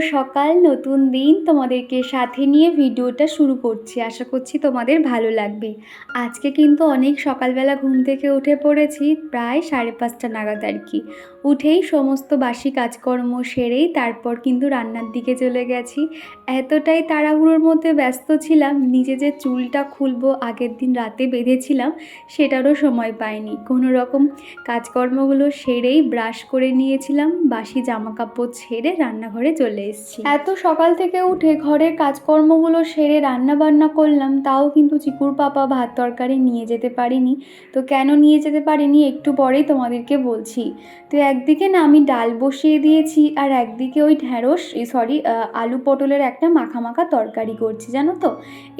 সকাল, নতুন দিন। তোমাদেরকে সাথে নিয়ে ভিডিওটা শুরু করছি। আশা করছি তোমাদের ভালো লাগবে। আজকে কিন্তু অনেক সকালবেলা ঘুম থেকে উঠে পড়েছি, প্রায় সাড়ে পাঁচটা নাগাদ আর কি। উঠেই সমস্ত বাসি কাজকর্ম সেরেই তারপর কিন্তু রান্নার দিকে চলে গেছি। এতটাই তাড়াহুড়োর মধ্যে ব্যস্ত ছিলাম, নিজে যে চুলটা খুলবো আগের দিন রাতে বেঁধেছিলাম, সেটারও সময় পাইনি। কোনো রকম কাজকর্মগুলো সেরেই ব্রাশ করে নিয়েছিলাম, বাসি জামাকাপড় ছেড়ে রান্নাঘরে চলে এসেছি। এত সকাল থেকে উঠে ঘরের কাজকর্মগুলো সেরে রান্না বান্না করলাম, তাও কিন্তু চিকুর পাপা ভাত তরকারি নিয়ে যেতে পারিনি। তো কেন নিয়ে যেতে পারিনি একটু পরেই তোমাদেরকে বলছি। তো একদিকে না আমি ডাল বসিয়ে দিয়েছি, আর একদিকে ওই ঢ্যাঁড়স সরি আলু পটলের একটা মাখা মাখা তরকারি করছি, জানো তো?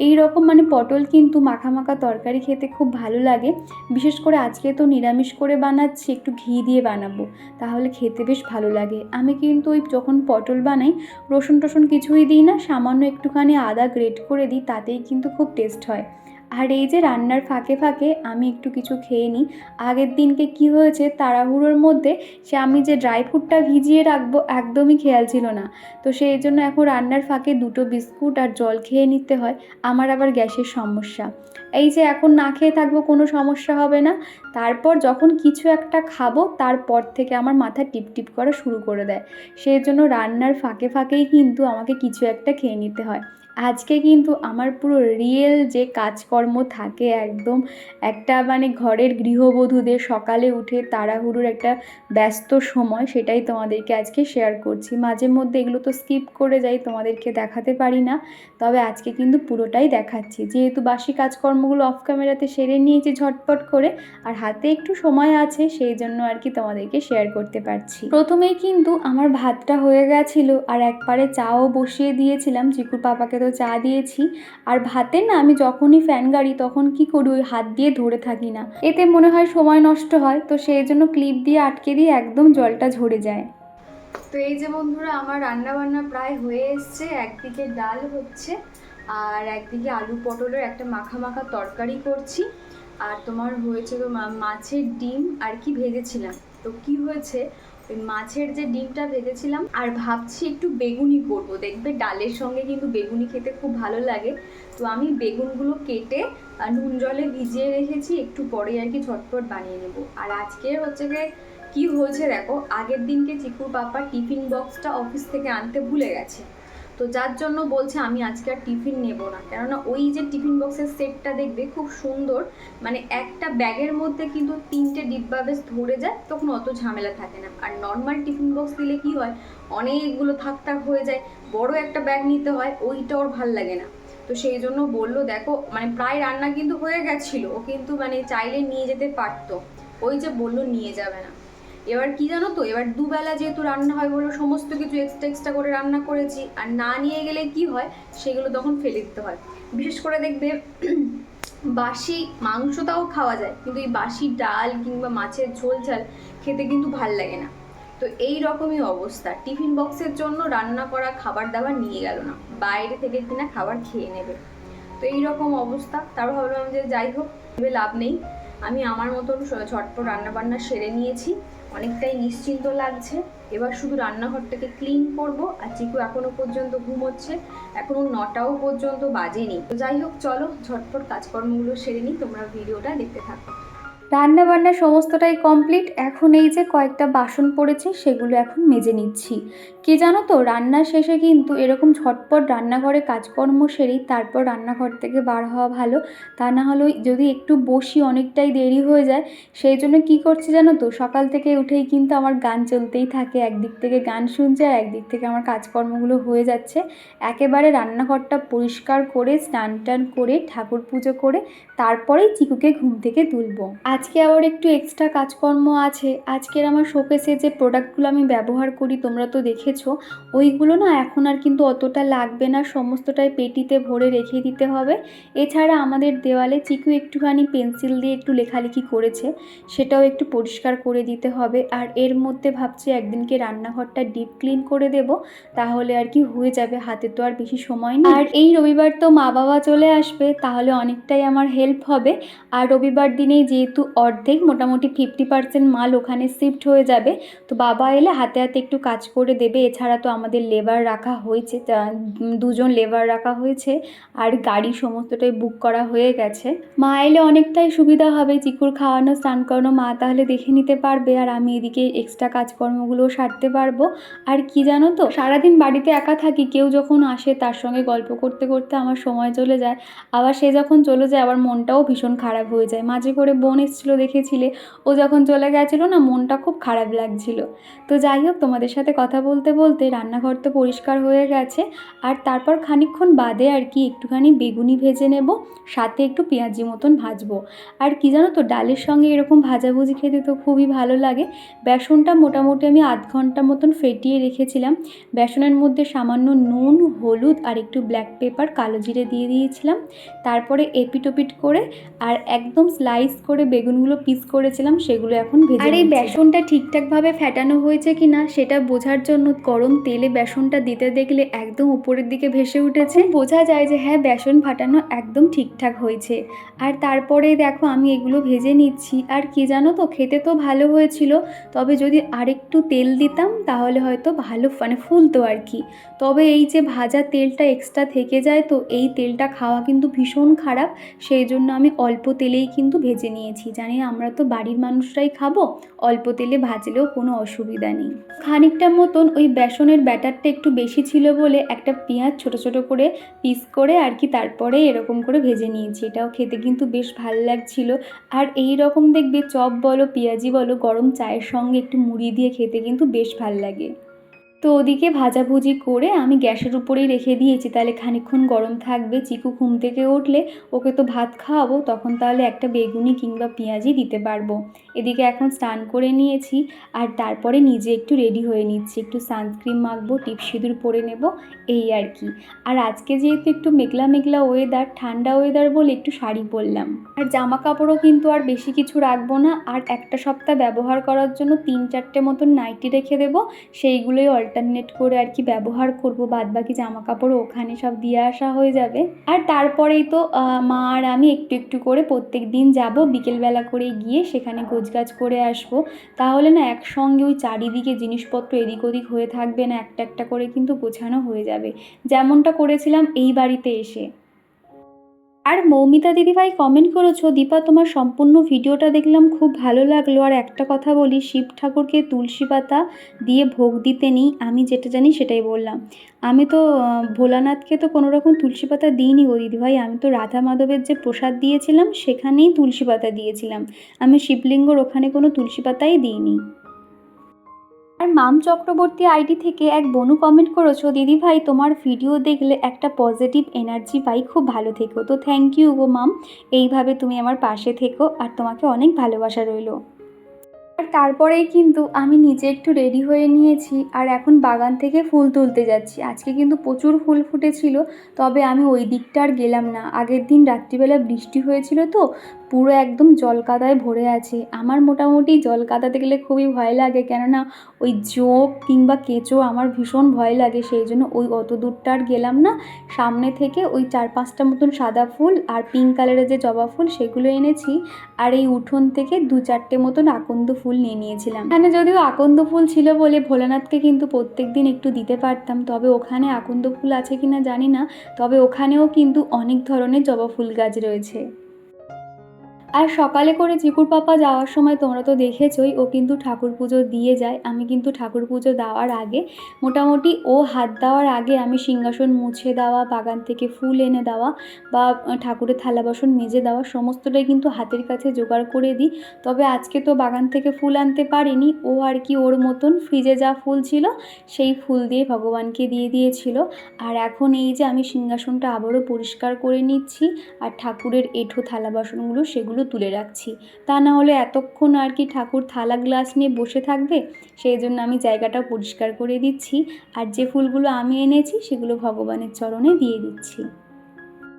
এই রকম মানে পটল কিন্তু মাখা মাখা তরকারি খেতে খুব ভালো লাগে। বিশেষ করে আজকে তো নিরামিষ করে বানাচ্ছি, একটু ঘি দিয়ে বানাবো, তাহলে খেতে বেশ ভালো লাগে। আমি কিন্তু ওই যখন পটল বানাই রসুন টসুন কিছুই দিই না, সামান্য একটুখানি আদা গ্রেট করে দিই, তাতেই কিন্তু খুব টেস্ট হয়। আর এই যে রান্নার ফাঁকে ফাঁকে আমি একটু কিছু খেয়ে নিই, আগের দিনকে কি হয়েছে তাড়াহুড়োর মধ্যে সে আমি যে ড্রাই ফ্রুটটা ভিজিয়ে রাখব একদমই খেয়াল ছিল না। তো সেই জন্য এখন রান্নার ফাঁকে দুটো বিস্কুট আর জল খেয়ে নিতে হয়, আমার আবার গ্যাসের সমস্যা। এই যে এখন না খেয়ে থাকব কোনো সমস্যা হবে না। তারপর যখন কিছু একটা খাব, তারপর থেকে আমার মাথা টিপটিপ টিপ করা শুরু করে দেয়। সেই জন্য রান্নার ফাঁকে ফাঁকেই কিন্তু আমাকে কিছু একটা খেয়ে নিতে হয়। আজকে কিন্তু আমার পুরো রিয়েল যে কাজকর্ম থাকে একদম একটা মানে ঘরের গৃহবধূদের সকালে উঠে তাড়াহুড়োর একটা ব্যস্ত সময় সেটাই তোমাদেরকে আজকে শেয়ার করছি। মাঝে মধ্যে এগুলো তো স্কিপ করে যাই, তোমাদেরকে দেখাতে পারি না। তবে আজকে কিন্তু পুরোটাই দেখাচ্ছি। যেহেতু বাসি কাজকর্মগুলো অফ ক্যামেরাতে সেরে নিয়েছি ঝটপট করে, আর হাতে একটু সময় আছে, সেই জন্য আর কি তোমাদেরকে শেয়ার করতে পারছি। প্রথমেই কিন্তু আমার ভাতটা হয়ে গেছিল, আর একবারে চাও বসিয়ে দিয়েছিলাম। চিকুর পাপাকে তো চা দিয়েছি। আর ভাতে না আমি যখনই ফ্যান গাড়ি তখন কি করি, ওই হাত দিয়ে ধরে থাকি না। এতে মনে হয় সময় নষ্ট হয়, তো সেই জন্য ক্লিপ দিয়ে আটকে দিয়ে একদম জলটা ঝরে যায়। তো এই যে বন্ধুরা, আমার রান্না বান্না প্রায় হয়ে এসছে। একদিকে ডাল হচ্ছে আর একদিকে আলু পটলের একটা মাখা মাখা তরকারি করছি। আর তোমার হয়েছে তো মাছের ডিম। আর কি ভেজেছিলাম? তো কি হয়েছে? মাছের যে ডিমটা ভেজেছিলাম, আর ভাবছি একটু বেগুনি করব। দেখবে ডালের সঙ্গে কিন্তু বেগুনি খেতে খুব ভালো লাগে। তো আমি বেগুনগুলো কেটে নুন জলে ভিজিয়ে রেখেছি, একটু পরে আর কি ঝটপট বানিয়ে নেব। আর আজকে হচ্ছে গিয়ে কি হয়েছে দেখো, আগের দিনকে চিকুর পাপা টিফিন বক্সটা অফিস থেকে আনতে ভুলে গেছে। তো যার জন্য বলছে আমি আজকে আর টিফিন নেব না। কেননা ওই যে টিফিন বক্সের সেটটা দেখবে খুব সুন্দর মানে একটা ব্যাগের মধ্যে কিন্তু তিনটে ডিব্বা বেশ ধরে যায়, তখন অত ঝামেলা থাকে না। আর নর্মাল টিফিন বক্স দিলে কি হয়, অনেকগুলো থাক থাক হয়ে যায়, বড় একটা ব্যাগ নিতে হয়, ওইটা ওর ভালো লাগে না। তো সেই জন্য বলল, দেখো মানে প্রায় রান্না কিন্তু হয়ে গেছিল, ও কিন্তু মানে চাইলে নিয়ে যেতে পারতো। ওই যে বলল, নিয়ে যাবে না। এবার কি জানো তো, এবার দুবেলা যেহেতু রান্না হয় বলে, সমস্ত কিছু এক্সট্রা এক্সট্রা করে রান্না করেছি, আর না নিয়ে গেলে কি হয়, সেগুলো তখন ফেলে দিতে হয়। বিশেষ করে দেখবে বাসি মাংসটাও খাওয়া যায়, কিন্তু এই বাসি ডাল কিংবা মাছের ঝোল ঝাল খেতে কিন্তু ভালো লাগে না। তো এই রকমই অবস্থা। টিফিন বক্সের জন্য রান্না করা, খাবার দাবার নিয়ে গেল না, বাইরে থেকে কিনা খাবার খেয়ে নেবে। তো এই রকম অবস্থা। তারপর ভাবলাম যে যাই হোক লাভ নেই। আমি আমার মতন ঝটপট রান্না বান্না সেরে নিয়েছি। অনেকটাই নিশ্চিন্ত লাগছে। এবার শুধু রান্নাঘরটাকে ক্লিন করব আর চিকু এখনও পর্যন্ত ঘুমোচ্ছে। এখনও নটাও পর্যন্ত বাজেনি। তো যাই হোক, চলো ঝটপট কাজকর্মগুলো সেরে নিই। তোমরা ভিডিওটা দেখতে থাকো। রান্না বান্না সমস্তটাই কমপ্লিট এখন এই যে কয়েকটা বাসন পড়েছে, সেগুলো এখন মেজে নিচ্ছি। কে জানো তো রান্না শেষে কিন্তু এরকম ঝটপট রান্নাঘরে কাজকর্ম সেরেই তারপর রান্নাঘর থেকে বার হওয়া ভালো। তা না হলে ওই যদি একটু বসি অনেকটাই দেরি হয়ে যায়, সেই জন্য কি করছি জানো তো, সকাল থেকে উঠেই কিন্তু আমার গান চলতেই থাকে। একদিক থেকে গান শুনছে আর একদিক থেকে আমার কাজকর্মগুলো হয়ে যাচ্ছে। একেবারে রান্নাঘরটা পরিষ্কার করে স্নান টান করে, ঠাকুর পুজো করে, তারপরেই চিকুকে ঘুম থেকে তুলবো। আজকে আবার একটু এক্সট্রা কাজকর্ম আছে। আজকের আমার শোকেসে যে প্রোডাক্টগুলো আমি ব্যবহার করি, তোমরা তো দেখেছ, ওইগুলো না এখন আর কিন্তু অতটা লাগবে না, সমস্তটাই পেটিতে ভরে রেখে দিতে হবে। এছাড়া আমাদের দেওয়ালে চিকু একটুখানি পেন্সিল দিয়ে একটু লেখালেখি করেছে, সেটাও একটু পরিষ্কার করে দিতে হবে। আর এর মধ্যে ভাবছি একদিনকে রান্নাঘরটা ডিপ ক্লিন করে দেব, তাহলে আর কি হয়ে যাবে, হাতে তো আর বেশি সময় নেই। আর এই রবিবার তো মা বাবা চলে আসবে, তাহলে অনেকটাই আমার হেল্প হবে। আর রবিবার দিনেই যেহেতু অর্ধেক মোটামুটি ফিফটি পার্সেন্ট মাল ওখানে শিফট হয়ে যাবে। তো বাবা এলে হাতে হাতে একটু কাজ করে দেবে। এছাড়া তো আমাদের লেবার রাখা হয়েছে দুজন লেবার রাখা হয়েছে। আর গাড়ি সমস্তটাই বুক করা হয়ে গেছে। মা এলে অনেকটাই সুবিধা হবে। চিকুর খাওয়ানো, স্নান করানো, মা তাহলে দেখে নিতে পারবে। আর আমি এদিকে এক্সট্রা কাজকর্মগুলোও সারতে পারব। আর কি জানো তো, সারাদিন বাড়িতে একা থাকি, কেউ যখন আসে তার সঙ্গে গল্প করতে করতে আমার সময় চলে যায়। আবার সে যখন চলে যায় আবার মনটাও ভীষণ খারাপ হয়ে যায়। মাঝে করে বোন এসেছিল দেখেছিলে ও যখন চলে গেছিল না, মনটা খুব খারাপ লাগছিল। তো যাই হোক, তোমাদের সাথে কথা বলতে বলতে রান্নাঘর তো পরিষ্কার হয়ে গেছে। আর তারপর খানিকক্ষণ বাদে আর কি একটুখানি বেগুনি ভেজে নেব, সাথে একটু পেঁয়াজি মতন ভাজবো। আর কি জানো তো, ডালের সঙ্গে এরকম ভাজাভুজি খেতে তো খুবই ভালো লাগে। বেসনটা মোটামুটি আমি আধ ঘণ্টা মতন ফেটিয়ে রেখেছিলাম। বেসনের মধ্যে সামান্য নুন, হলুদ আর একটু ব্ল্যাক পেপার, কালো জিরে দিয়ে দিয়েছিলাম। তারপরে এপিটোপিট করে আর একদম স্লাইস করে বেগুনগুলো পিস করেছিলাম সেগুলো এখন ভেজে আর এই বেসনটা ঠিকঠাকভাবে ফেটানো হয়েছে কি না সেটা বোঝার জন্য গরম তেলে বেসনটা দিতে দেখলে একদম উপরের দিকে ভেসে উঠেছে। বোঝা যায় যে হ্যাঁ বেসন ফাটানো একদম ঠিকঠাক হয়েছে। আর তারপরে দেখো আমি এগুলো ভেজে নিচ্ছি। আর কি জানো তো খেতে তো ভালো হয়েছিল তবে যদি আরেকটু তেল দিতাম তাহলে হয়তো ভালো মানে ফুলতো আর কি। তবে এই যে ভাজা তেলটা এক্সট্রা থেকে যায় তো এই তেলটা খাওয়া কিন্তু ভীষণ খারাপ। সেই জন্য আমি অল্প তেলেই কিন্তু ভেজে নিয়েছি। জানি আমরা তো বাড়ির মানুষরাই খাব। অল্প তেলে ভাজলেও কোনো অসুবিধা নেই। খানিকটা মতন ওই বেসনের ব্যাটারটা একটু বেশি ছিল বলে একটা পেঁয়াজ ছোট ছোট করে পিস করে আর কি তারপরে এরকম করে ভেজে নিয়েছি। এটাও খেতে কিন্তু বেশ ভালো লাগছিল। আর এই রকম দেখবে চপ বলো, পেঁয়াজি বলো, গরম চায়ের সঙ্গে একটু মুড়ি দিয়ে খেতে কিন্তু বেশ ভালো লাগে। তো ওদিকে ভাজাভুজি করে আমি গ্যাসের উপরেই রেখে দিয়েছি। তাহলে খানিকক্ষণ গরম থাকবে, চিকু ঘুম থেকে উঠলে ওকে তো ভাত খাওয়াবো, তখন তাহলে একটা বেগুনি কিংবা পেঁয়াজি দিতে পারব। এদিকে এখন স্নান করে নিয়েছি আর তারপরে নিজে একটু রেডি হয়ে নিচ্ছি। একটু সানস্ক্রিন মাখবো, টিপ সিঁদুর পরে নেব, এই আর কি। আর আজকে যেহেতু একটু মেঘলা মেঘলা ওয়েদার ঠান্ডা ওয়েদার বলে একটু শাড়ি পরলাম। আর জামা কাপড়ও কিন্তু আর বেশি কিছু রাখব না। আর একটা সপ্তাহ ব্যবহার করার জন্য তিন চারটে মতন নাইটি রেখে দেবো, সেইগুলোই অল্টারনেট করে আর কি ব্যবহার করব বাদ বাকি জামা কাপড় ওখানে সব দিয়ে আসা হয়ে যাবে। আর তারপরেই তো মা আর আমি একটু একটু করে প্রত্যেক দিন যাব, বিকেলবেলা করে গিয়ে সেখানে গোছগাছ করে আসব। তাহলে না একসঙ্গে ওই চারিদিকে জিনিসপত্র এদিক ওদিক হয়ে থাকবে না, একটা একটা করে কিন্তু গোছানো হয়ে যাবে। যেমনটা করেছিলাম এই বাড়িতে এসে। আর মৌমিতা দিদিভাই কমেন্ট করেছ, দীপা তোমার সম্পূর্ণ ভিডিওটা দেখলাম, খুব ভালো লাগল। আর একটা কথা বলি, শিব ঠাকুরকে তুলসী পাতা দিয়ে ভোগ দিতে নেই, আমি যেটা জানি সেটাই বললাম। আমি তো ভোলানাথকে তো কোনো রকম তুলসী পাতা দিইনি গো দিদিভাই আমি তো রাধা মাধবের যে প্রসাদ দিয়েছিলাম, সেখানেই তুলসী পাতা দিয়েছিলাম। আমি শিবলিঙ্গর ওখানে কোনো তুলসী পাতাই দিইনি। আর মাম চক্রবর্তী আইডি থেকে এক বনু কমেন্ট করেছ, দিদি ভাই, তোমার ভিডিও দেখলে একটা পজিটিভ এনার্জি পাই, খুব ভালো থেকো। তো থ্যাংক ইউ গো মাম, এইভাবে তুমি আমার পাশে থেকো আর তোমাকে অনেক ভালোবাসা রইল। আর তারপরেই কিন্তু আমি নিজে একটু রেডি হয়ে নিয়েছি আর এখন বাগান থেকে ফুল তুলতে যাচ্ছি। আজকে কিন্তু প্রচুর ফুল ফুটেছিল, তবে আমি ওই দিকটা আর গেলাম না। আগের দিন রাত্রিবেলা বৃষ্টি হয়েছিল তো, পুরো একদম জলকাদায় ভরে আছে। আমার মোটামুটি জল কাদাতে গেলে খুবই ভয় লাগে, কেননা ওই জোঁক কিংবা কেঁচো আমার ভীষণ ভয় লাগে, সেই জন্য ওই অত দূরটা আর গেলাম না। সামনে থেকে ওই চার পাঁচটা মতন সাদা ফুল আর পিঙ্ক কালারের যে জবা ফুল সেগুলো এনেছি। আর এই উঠোন থেকে দু চারটে মতন আকন্দ ফুল নিয়ে নিয়েছিলাম। এখানে যদিও আকন্দ ফুল ছিল বলে ভোলানাথকে কিন্তু প্রত্যেক দিন একটু দিতে পারতাম, তবে ওখানে আকন্দ ফুল আছে কিনা জানি না, তবে ওখানেও কিন্তু অনেক ধরনের জবা ফুল গাছ রয়েছে। আর সকালে করে চিকুর পাপা যাওয়ার সময় তোমরা তো দেখেছই, ও কিন্তু ঠাকুর পুজো দিয়ে যায়। আমি কিন্তু ঠাকুর পুজো দেওয়ার আগে, মোটামুটি ও হাত দেওয়ার আগে আমি সিংহাসন মুছে দেওয়া, বাগান থেকে ফুল এনে দেওয়া বা ঠাকুরের থালা বাসন মেজে দেওয়া, সমস্তটাই কিন্তু হাতের কাছে জোগাড় করে দিই। তবে আজকে তো বাগান থেকে ফুল আনতে পারিনি, ও আর কি ওর মতন ফ্রিজে যা ফুল ছিল, সেই ফুল দিয়ে ভগবানকে দিয়ে দিয়েছিল। আর এখন এই যে আমি সিংহাসনটা আবারও পরিষ্কার করে নিচ্ছি, আর ঠাকুরের এঁঠো থালা বাসনগুলো সেগুলো তুলে রাখছি। তা না হলে এতক্ষণ আর কি ঠাকুর থালা গ্লাস নিয়ে বসে থাকবে? সেই জন্য আমি জায়গাটা পরিষ্কার করে দিচ্ছি। আর যে ফুলগুলো আমি এনেছি, সেগুলো ভগবানের চরণে দিয়ে দিচ্ছি।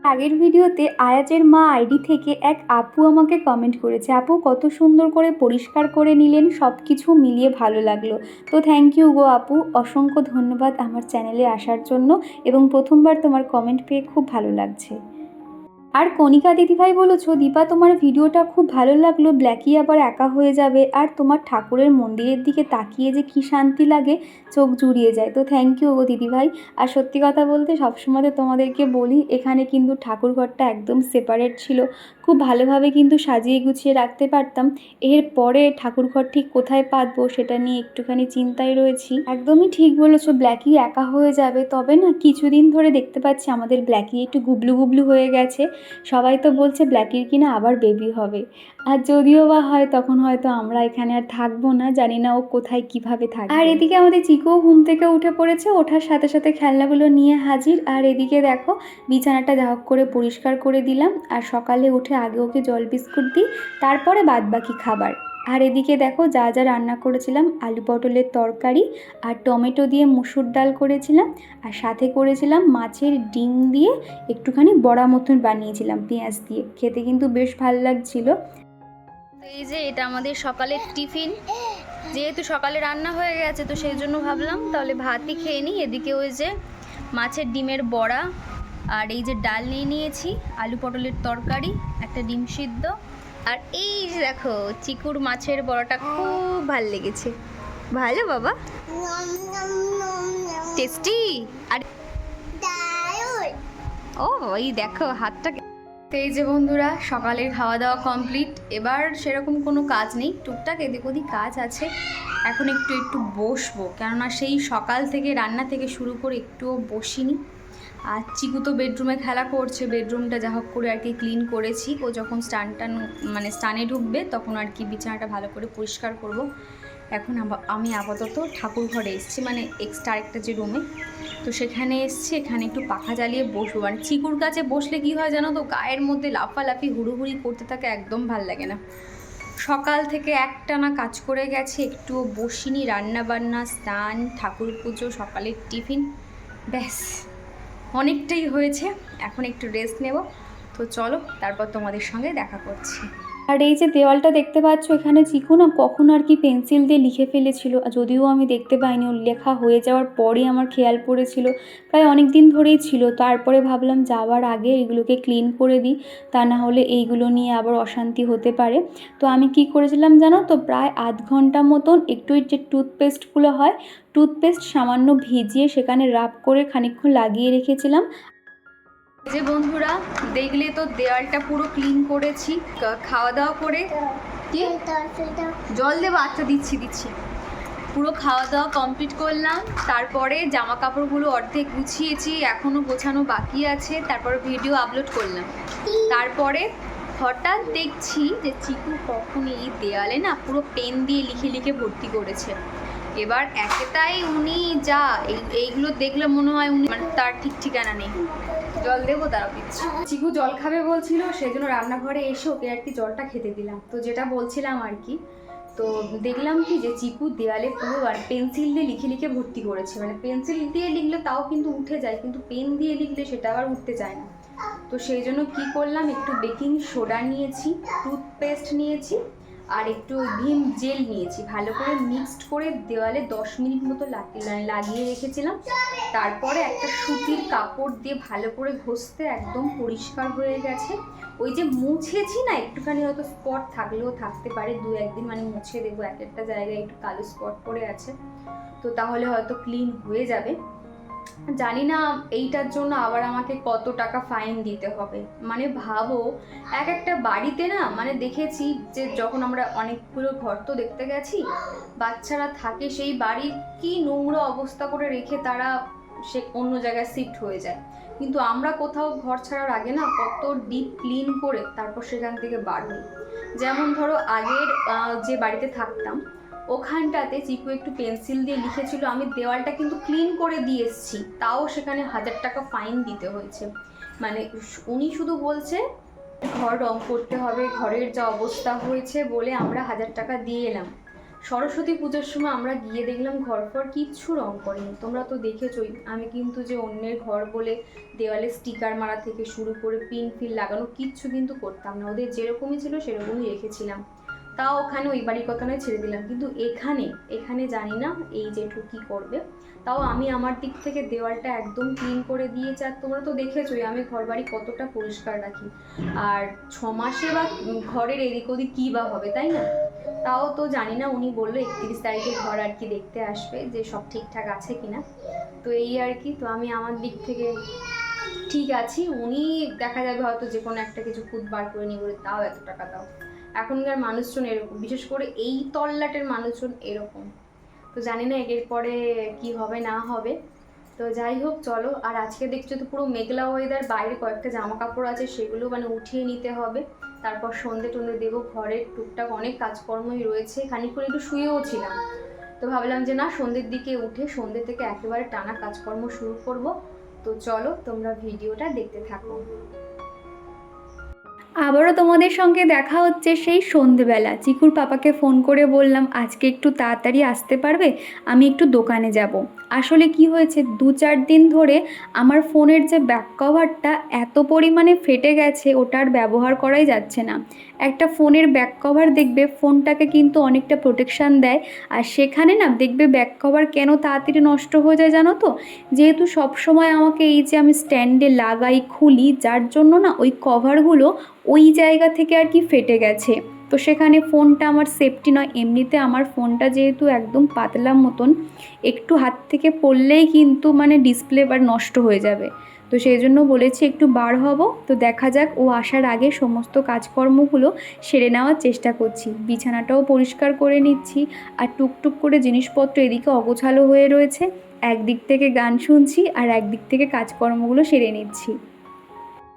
আগের ভিডিওতে আয়াজের মা আইডি থেকে এক আপু আমাকে কমেন্ট করেছে, আপু, কত সুন্দর করে পরিষ্কার করে নিলেন সব কিছু মিলিয়ে ভালো লাগল। তো থ্যাংক ইউ গো আপু, অসংখ্য ধন্যবাদ আমার চ্যানেলে আসার জন্য এবং প্রথমবার তোমার কমেন্ট পেয়ে খুব ভালো লাগছে। আর কণিকা দিদিভাই বলেছ, দীপা, তোমার ভিডিওটা খুব ভালো লাগল। ব্ল্যাকি আবার একা হয়ে যাবে। আর তোমার ঠাকুরের মন্দিরের দিকে তাকিয়ে যে কী শান্তি লাগে, চোখ জুড়িয়ে যায়। তো থ্যাংক ইউ গো দিদিভাই। আর সত্যি কথা বলতে সবসময় তোমাদেরকে বলি, এখানে কিন্তু ঠাকুর ঘরটা একদম সেপারেট ছিল। খুব ভালোভাবে কিন্তু সাজিয়ে গুছিয়ে রাখতে পারতাম। এরপরে ঠাকুর ঘর ঠিক কোথায় পাতবো সেটা নিয়ে একটুখানি চিন্তায় রয়েছি। একদমই ঠিক বলেছ ব্ল্যাকি একা হয়ে যাবে। তবে না, কিছুদিন ধরে দেখতে পাচ্ছি আমাদের ব্ল্যাকি একটু গুবলু গুবলু হয়ে গেছে। সবাই তো বলছে ব্ল্যাকির কিনা আবার বেবি হবে। আর যদিও বা হয়, তখন হয়তো আমরা এখানে আর থাকব না, জানি না ও কোথায়, কীভাবে থাকবে। আর এদিকে আমাদের চিকুও ঘুম থেকে উঠে পড়েছে, ওঠার সাথে সাথে খেলনাগুলো নিয়ে হাজির। আর এদিকে দেখো, বিছানাটা যা করে পরিষ্কার করে দিলাম। আর সকালে উঠে আগে ওকে জল বিস্কুট দিই, তারপরে বাদবাকি খাবার। আর এদিকে দেখো, যা যা রান্না করেছিলাম, আলু পটলের তরকারি আর টমেটো দিয়ে মুসুর ডাল করেছিলাম। আর সাথে করেছিলাম মাছের ডিম দিয়ে একটুখানি বড়া মতন বানিয়েছিলাম, পেঁয়াজ দিয়ে। খেতে কিন্তু বেশ ভালো লাগছিল। এই যে এটা আমাদের সকালের টিফিন। যেহেতু সকালে রান্না হয়ে গেছে তো সেই জন্য ভাবলাম তাহলে ভাতই খেয়ে নিই। এদিকে ওই যে মাছের ডিমের বড়া আর এই যে ডাল নিয়ে নিয়েছি আলু পটলের তরকারি একটা ডিম সিদ্ধ। আর এই যে দেখো চিকুর মাছের বড়াটা খুব ভালো লেগেছে। ভালো বাবা? টেস্টি? আর ও এই দেখো হাতটা তো এই যে বন্ধুরা, সকালের খাওয়া দাওয়া কমপ্লিট এবার সেরকম কোনো কাজ নেই। টুকটাক এদিক ওদিক কাজ আছে। এখন একটু একটু বসবো। কেননা সেই সকাল থেকে রান্না থেকে শুরু করে একটুও বসিনি। আর চিকু তো বেডরুমে খেলা করছে। বেডরুমটা যা হোক করে আর কি ক্লিন করেছি। ও যখন স্টানটা মানে স্টানে ঢুকবে, তখন আর কি বিছানাটা ভালো করে পরিষ্কার করব। এখন আমি আপাতত ঠাকুর ঘরে এসেছি মানে এক্সট্রা আরেকটা যে রুমে তো সেখানে এসছি, এখানে একটু পাখা জ্বালিয়ে বসবো। মানে চিকুর কাছে বসলে কি হয় জানো তো, গায়ের মধ্যে লাফালাফি, হুড়ুহুড়ি করতে থাকে একদম ভালো লাগে না। সকাল থেকে একটানা কাজ করে গেছে একটুও বসিনি রান্না বান্না স্নান, ঠাকুর পুজো, সকালের টিফিন, ব্যাস। অনেকটাই হয়েছে, এখন একটু রেস্ট নেব। তো চলো, তারপর তোমাদের সঙ্গে দেখা করছি। আর এই যে দেওয়ালটা দেখতে পাচ্ছ, এখানে চিকু না কখন আর কি পেন্সিল দিয়ে লিখে ফেলেছিল। যদিও আমি দেখতে পাইনি, ওর লেখা হয়ে যাওয়ার পরই আমার খেয়াল পড়েছিল। প্রায় অনেক দিন ধরেই ছিল, তারপরে ভাবলাম যাওয়ার আগে এগুলোকে ক্লিন করে দিই, তা না হলে এইগুলো নিয়ে আবার অশান্তি হতে পারে। তো আমি কি করেছিলাম জানো তো, প্রায় আধ ঘণ্টা মতন একটু যে টুথপেস্টগুলো হয় টুথপেস্ট সামান্য ভিজিয়ে সেখানে রাব করে খানিকক্ষণ লাগিয়ে রেখেছিলাম। যে বন্ধুরা, দেখলে তো দেওয়ালটা পুরো ক্লিন করেছি। খাওয়া দাওয়া করে জল দেবো আচ্ছা দিচ্ছি দিচ্ছি। পুরো খাওয়া দাওয়া কমপ্লিট করলাম। তারপরে জামা কাপড়গুলো অর্ধেক গুছিয়েছি এখনও গোছানো বাকি আছে। তারপর ভিডিও আপলোড করলাম। তারপরে হঠাৎ দেখছি যে চিকু কখন এই দেয়ালে না পুরো পেন দিয়ে লিখে লিখে ভর্তি করেছে। এবার একেতাই উনি যা, এই, এইগুলো দেখলে মনে হয় উনি মানে তার ঠিক ঠিকানা নেই। জল দেবো তারাও দিচ্ছি চিকু জল খাবে বলছিল সেই জন্য রান্নাঘরে এসে ওকে আর কি জলটা খেতে দিলাম। তো যেটা বলছিলাম আর কি, তো দেখলাম কি যে চিকু দেওয়ালে পুরো আর পেন্সিল দিয়ে লিখে লিখে ভর্তি করেছে। মানে পেন্সিল দিয়ে লিখলে তাও কিন্তু উঠে যায়, কিন্তু পেন দিয়ে লিখলে সেটা আবার উঠতে চায় না। তো সেই জন্য কি করলাম, একটু বেকিং সোডা নিয়েছি, টুথপেস্ট নিয়েছি আর একটু ভিম জেল নিয়েছি। ভালো করে মিক্সড করে দেওয়ালে দশ মিনিট মতো লাগ- লাগিয়ে রেখেছিলাম। তারপরে একটা সুতির কাপড় দিয়ে ভালো করে ঘষতে একদম পরিষ্কার হয়ে গেছে। ওই যে মুছেছি না, একটুখানি হয়তো স্পট থাকলেও থাকতে পারে। দু একদিন মানে মুছে দেবো, এক একটা জায়গায় একটু কালো স্পট পড়ে আছে। তো তাহলে হয়তো ক্লিন হয়ে যাবে। জানি না এইটার জন্য আবার আমাকে কত টাকা ফাইন দিতে হবে। মানে ভাবো, এক একটা বাড়িতে না মানে দেখেছি যে যখন আমরা অনেকগুলো ঘর তো দেখতে গেছি, বাচ্চারা থাকে সেই বাড়ির কি নোংরা অবস্থা করে রেখে তারা সে অন্য জায়গায় শিফট হয়ে যায়। কিন্তু আমরা কোথাও ঘর ছাড়ার আগে না কত ডিপ ক্লিন করে তারপর সেখান থেকে বার হই। যেমন ধরো আগের যে বাড়িতে থাকতাম ওখানটাতে চিকু একটু পেন্সিল দিয়ে লিখেছিল, আমি দেওয়ালটা কিন্তু ক্লিন করে দিয়ে এসেছি, তাও সেখানে হাজার টাকা ফাইন দিতে হয়েছে। মানে উনি শুধু বলছে, ঘর রং করতে হবে, ঘরের যা অবস্থা হয়েছে বলে আমরা হাজার টাকা দিয়ে এলাম। সরস্বতী পুজোর সময় আমরা গিয়ে দেখলাম ঘর ফর কিচ্ছু রং করেনি। তোমরা তো দেখেছই, আমি কিন্তু যে অন্যের ঘর বলে দেওয়ালে স্টিকার মারা থেকে শুরু করে পিন ফিল লাগানো কিচ্ছু কিন্তু করতাম না। ওদের যেরকমই ছিল সেরকমই রেখেছিলাম। তাও ওখানে ওই বাড়ির কথা নয়, ছেড়ে দিলাম। কিন্তু এখানে এখানে জানি না এই জেঠু কী করবে। তাও আমি আমার দিক থেকে দেওয়ালটা একদম ক্লিন করে দিয়েছি। আর তোমরা তো দেখেছোই, আমি ঘর বাড়ি কতটা পরিষ্কার রাখি। আর ছ মাসে বা ঘরের এদিক ওদিক কী বা হবে, তাই না? তাও তো জানি না, উনি বলল একত্রিশ তারিখে ঘর আর কি দেখতে আসবে, যে সব ঠিকঠাক আছে কিনা। তো এই আর কি, তো আমি আমার দিক থেকে ঠিক আছি। উনি দেখা যাবে হয়তো যে কোনো একটা কিছু খুদ বার করে নিয়ে বলে তাও এত টাকা দাও। এখনকার মানুষজন এরকম, বিশেষ করে এই তল্লাটের মানুষজন এরকম। তো জানি না এর পরে কি হবে, না হবে। তো যাই হোক, চলো। আর আজকে দেখছ তো পুরো মেঘলা ওয়েদার বাইরে কয়েকটা জামা কাপড় আছে, সেগুলো মানে উঠিয়ে নিতে হবে। তারপর সন্ধে টন্ধে দেবো, ঘরের টুকটাক অনেক কাজকর্মই রয়েছে। খানিকক্ষণ একটু শুয়েও ছিলাম। তো ভাবলাম যে না, সন্ধ্যের দিকে উঠে সন্ধ্যে থেকে একেবারে টানা কাজকর্ম শুরু করব। তো চলো, তোমরা ভিডিওটা দেখতে থাকো। আবারও তোমাদের সঙ্গে দেখা হচ্ছে সেই সন্ধেবেলা। চিকুর পাপাকে ফোন করে বললাম, আজকে একটু তাড়াতাড়ি আসতে পারবে? আমি একটু দোকানে যাব। আসলে কি হয়েছে, দু চার দিন ধরে আমার ফোনের যে ব্যাক কভারটা এত পরিমাণে ফেটে গেছে, ওটার ব্যবহার করাই যাচ্ছে না। একটা ফোনের ব্যাক কভার দেখবে, ফোনটাকে কিন্তু অনেকটা প্রোটেকশান দেয়। আর সেখানে না দেখবে ব্যাক কভার কেন তাড়াতাড়ি নষ্ট হয়ে যায় জানো তো? যেহেতু সব সময় আমাকে এই যে আমি স্ট্যান্ডে লাগাই, খুলি, যার জন্য না ওই কভারগুলো ওই জায়গা থেকে আর কি ফেটে গেছে। তো সেখানে ফোনটা আমার সেফটি নয়। এমনিতে আমার ফোনটা যেহেতু একদম পাতলা মতন, একটু হাত থেকে পড়লেই কিন্তু মানে ডিসপ্লে বার নষ্ট হয়ে যাবে। তো সেই জন্য বলেছি একটু বার হব। তো দেখা যাক, ও আসার আগে সমস্ত কাজকর্মগুলো সেরে নেওয়ার চেষ্টা করছি। বিছানাটাও পরিষ্কার করে নিচ্ছি আর টুকটুক করে জিনিসপত্র এদিকে অগোছালো হয়ে রয়েছে। একদিক থেকে গান শুনছি আর একদিক থেকে কাজকর্মগুলো সেরে নিচ্ছি।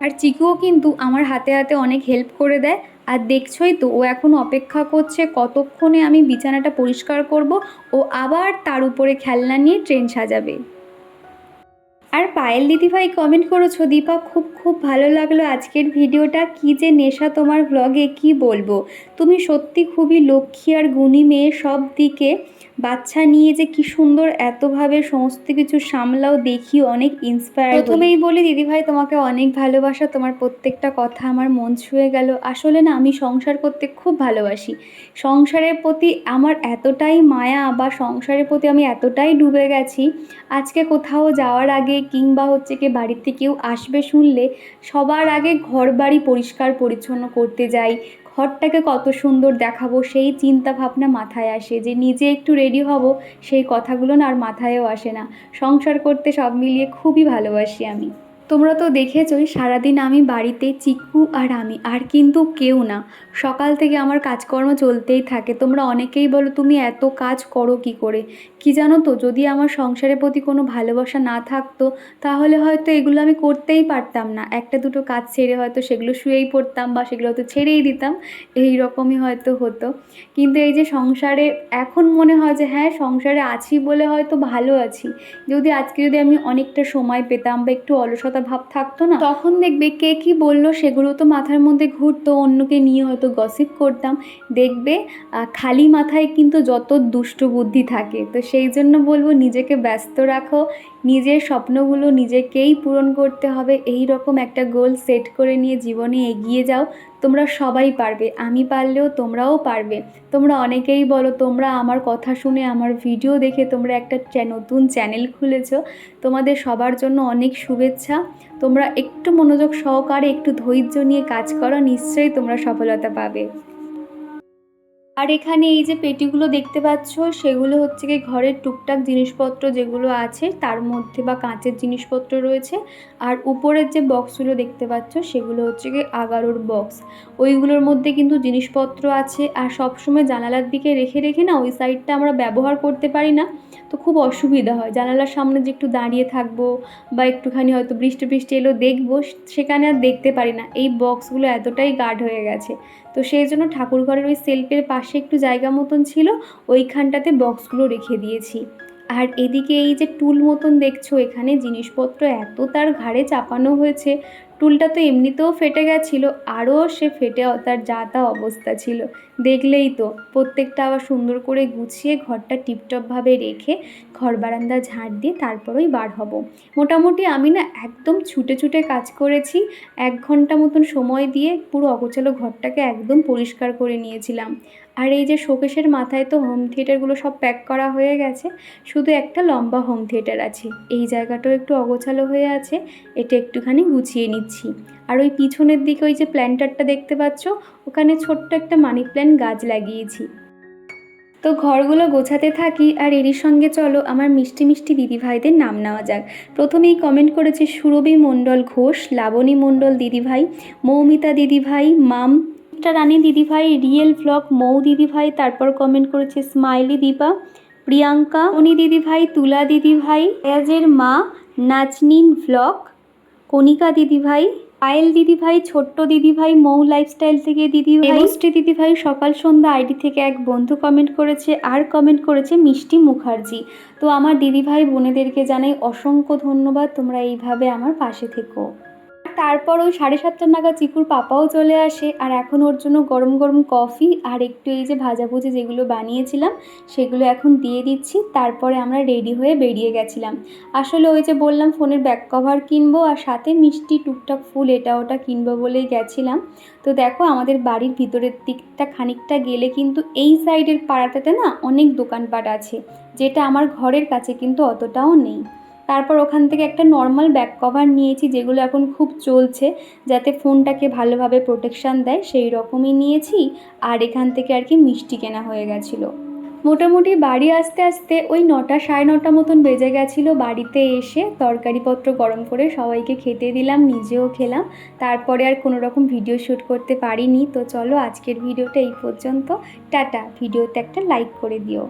আর চিকুও কিন্তু আমার হাতে হাতে অনেক হেল্প করে দেয়। আর দেখছোই তো, ও এখন অপেক্ষা করছে কতক্ষণে আমি বিছানাটা পরিষ্কার করব। ও আবার তার উপরে খেলনা নিয়ে ট্রেন সাজাবে। আর পায়েল দিদিভাই কমেন্ট করেছ দীপা খুব খুব ভালো লাগল আজকের ভিডিওটা। কি যে নেশা তোমার ব্লগে কি বলব? তুমি সত্যি খুবই লক্ষ্মী আর গুণী মেয়ে সব দিকে। বাচ্চা নিয়ে যে কি সুন্দর এতভাবে সমস্ত কিছু সামলাও দেখি অনেক ইন্সপায়ার প্রথমেই বলি দিদিভাই তোমাকে অনেক ভালোবাসা, তোমার প্রত্যেকটা কথা আমার মন ছুঁয়ে গেল। আসলে না, আমি সংসার করতে খুব ভালোবাসি। সংসারের প্রতি আমার এতটাই মায়া বা সংসারের প্রতি আমি এতটাই ডুবে গেছি, আজকে কোথাও যাওয়ার আগে কিংবা হচ্ছে কি বাড়িতে কেউ আসবে শুনলে সবার আগে ঘর বাড়ি পরিষ্কার পরিচ্ছন্ন করতে যাই ঘরটাকে কত সুন্দর দেখাবো, সেই চিন্তা ভাবনা মাথায় আসে যে নিজে একটু রেডি হব, সেই কথাগুলো না আর মাথায়ও আসে না। সংসার করতে সব মিলিয়ে খুবই ভালোবাসি আমি। তোমরা তো দেখেছোই, সারাদিন আমি বাড়িতে চিকু আর আমি, আর কিন্তু কেউ না। সকাল থেকে আমার কাজকর্ম চলতেই থাকে। তোমরা অনেকেই বলো, তুমি এত কাজ করো কি করে? কি জানো তো, যদি আমার সংসারের প্রতি কোনো ভালোবাসা না থাকতো, তাহলে হয়তো এগুলো আমি করতেই পারতাম না। একটা দুটো কাজ ছেড়ে হয়তো সেগুলো শুয়েই পড়তাম বা সেগুলো হয়তো ছেড়েই দিতাম এই রকমই হয়তো হতো। কিন্তু এই যে সংসারে, এখন মনে হয় যে হ্যাঁ সংসারে আছি বলে হয়তো ভালো আছি। যদি আজকে যদি আমি অনেকটা সময় পেতাম বা একটু অলসতা ভাব থাকতো না। তখন দেখবে কে কি বলল সেগুলো তো মাথার মধ্যে ঘুরতো, অন্যকে নিয়ে হয়তো গসিপ করতাম। দেখবে খালি মাথায় কিন্তু যত দুষ্ট বুদ্ধি থাকে। তো সেই জন্য বলব নিজেকে ব্যস্ত রাখো, নিজের স্বপ্নগুলো নিজেকেই পূরণ করতে হবে। এই রকম একটা গোল সেট করে নিয়ে জীবনে এগিয়ে যাও। তোমরা সবাই পারবে, আমি পারলেও তোমরাও পারবে। তোমরা অনেকেই বলো, তোমরা আমার কথা শুনে, আমার ভিডিও দেখে তোমরা একটা নতুন চ্যানেল খুলেছ। তোমাদের সবার জন্য অনেক শুভেচ্ছা। তোমরা একটু মনোযোগ সহকারে, একটু ধৈর্য নিয়ে কাজ করো, নিশ্চয়ই তোমরা সফলতা পাবে। আর এখানে এই যে পেটিগুলো দেখতে পাচ্ছ, সেগুলো হচ্ছে কি ঘরের টুকটাক জিনিসপত্র যেগুলো আছে, তার মধ্যে বা কাঁচের জিনিসপত্র রয়েছে। আর উপরের যে বক্সগুলো দেখতে পাচ্ছ, সেগুলো হচ্ছে কি আগারোর বক্স। ওইগুলোর মধ্যে কিন্তু জিনিসপত্র আছে। আর সবসময় জানালার দিকে রেখে রেখে না ওই সাইডটা আমরা ব্যবহার করতে পারি না, তো খুব অসুবিধা হয়। জানালার সামনে যে একটু দাঁড়িয়ে থাকব বা একটুখানি হয়তো বৃষ্টি বৃষ্টি এলো দেখব, সেখানে আর দেখতে পারি না। এই বক্সগুলো এতটাই গার্ড হয়ে গেছে তো সেই জন্য ঠাকুরঘরের ওই সেলফের পাশে একটু জায়গা মতন ছিল, ওইখানটাতে বক্সগুলো রেখে দিয়েছি। আর এদিকে এই যে টুল মতন দেখছ এখানে, জিনিসপত্র এত তার ঘাড়ে চাপানো হয়েছে টুলটা তো এমনিতেও ফেটে গেছিল, আরও সে ফেটে তার যা তা অবস্থা ছিল। দেখলেই তো, প্রত্যেকটা আবার সুন্দর করে গুছিয়ে ঘরটা টিপটপভাবে রেখে ঘর বারান্দা ঝাড় দিয়ে তারপরেই বার হব। মোটামুটি আমি না একদম ছুটে ছুটে কাজ করেছি, এক ঘণ্টা মতন সময় দিয়ে পুরো অগোছালো ঘরটাকে একদম পরিষ্কার করে নিয়েছিলাম। আর এই যে শোকেশের মাথায় তো হোম থিয়েটারগুলো সব প্যাক করা হয়ে গেছে, শুধু একটা লম্বা হোম থিয়েটার আছে। এই জায়গাটাও একটু অগোছালো হয়ে আছে, এটা একটুখানি গুছিয়ে নিচ্ছি। আর ওই পিছনের দিকে ওই যে প্ল্যান্টারটা দেখতে পাচ্ছ, ওখানে ছোট্ট একটা মানি প্ল্যান্ট গাছ লাগিয়েছি। তো ঘরগুলো গোছাতে থাকি, আর এরই সঙ্গে চলো আমার মিষ্টি মিষ্টি দিদিভাইদের নাম নেওয়া যাক। প্রথমেই কমেন্ট করেছে সুরভি মণ্ডল ঘোষ, লাবণী মণ্ডল দিদিভাই, মৌমিতা দিদিভাই, মাম একটা রানী দিদিভাই রিয়েল ভ্লগ মৌ দিদিভাই, তারপর কমেন্ট করেছে স্মাইলি দীপা, প্রিয়াঙ্কা উনি দিদিভাই, তুলা দিদিভাই এজের মা নাচনিন ভ্লগ কণিকা দিদিভাই, পায়েল দিদিভাই, ছোট্ট দিদিভাই, মৌ লাইফস্টাইল থেকে দিদিভাই দেবশ্রী দিদিভাই, সকাল সন্ধ্যা আইডি থেকে এক বন্ধু কমেন্ট করেছে, আর কমেন্ট করেছে মিষ্টি মুখার্জি। তো আমার দিদিভাই বোনেদেরকে জানাই অসংখ্য ধন্যবাদ, তোমরা এইভাবে আমার পাশে থেকো। তারপর ওই সাড়ে সাতটা নাগাদ চিকুর পাপাও চলে আসে। আর এখন ওর জন্য গরম গরম কফি আর একটু এই যে ভাজাভুজি যেগুলো বানিয়েছিলাম, সেগুলো এখন দিয়ে দিচ্ছি। তারপরে আমরা রেডি হয়ে বেরিয়ে গেছিলাম। আসলে ওই যে বললাম, ফোনের ব্যাক কভার কিনবো আর সাথে মিষ্টি টুকটাক ফুল এটা ওটা কিনবো বলেই গেছিলাম। তো দেখো, আমাদের বাড়ির ভিতরের দিকটা খানিকটা গেলে কিন্তু এই সাইডের পাড়াটাতে না অনেক দোকানপাট আছে, যেটা আমার ঘরের কাছে কিন্তু অতটাও নেই। তারপর ওখান থেকে একটা নর্মাল ব্যাক কভার নিয়েছি যেগুলো এখন খুব চলছে, যাতে ফোনটাকে ভালোভাবে প্রোটেকশান দেয়, সেই রকমই নিয়েছি। আর এখান থেকে আর কি মিষ্টি কেনা হয়ে গেছিল। মোটামুটি বাড়ি আসতে আসতে ওই নটা সাড়ে নটা মতন বেজে গেছিল বাড়িতে এসে। তরকারিপত্র গরম করে সবাইকে খেতে দিলাম, নিজেও খেলাম। তারপরে আর কোনো রকম ভিডিও শ্যুট করতে পারিনি। তো চলো আজকের ভিডিওটা এই পর্যন্ত। টাটা। ভিডিওতে একটা লাইক করে দিও।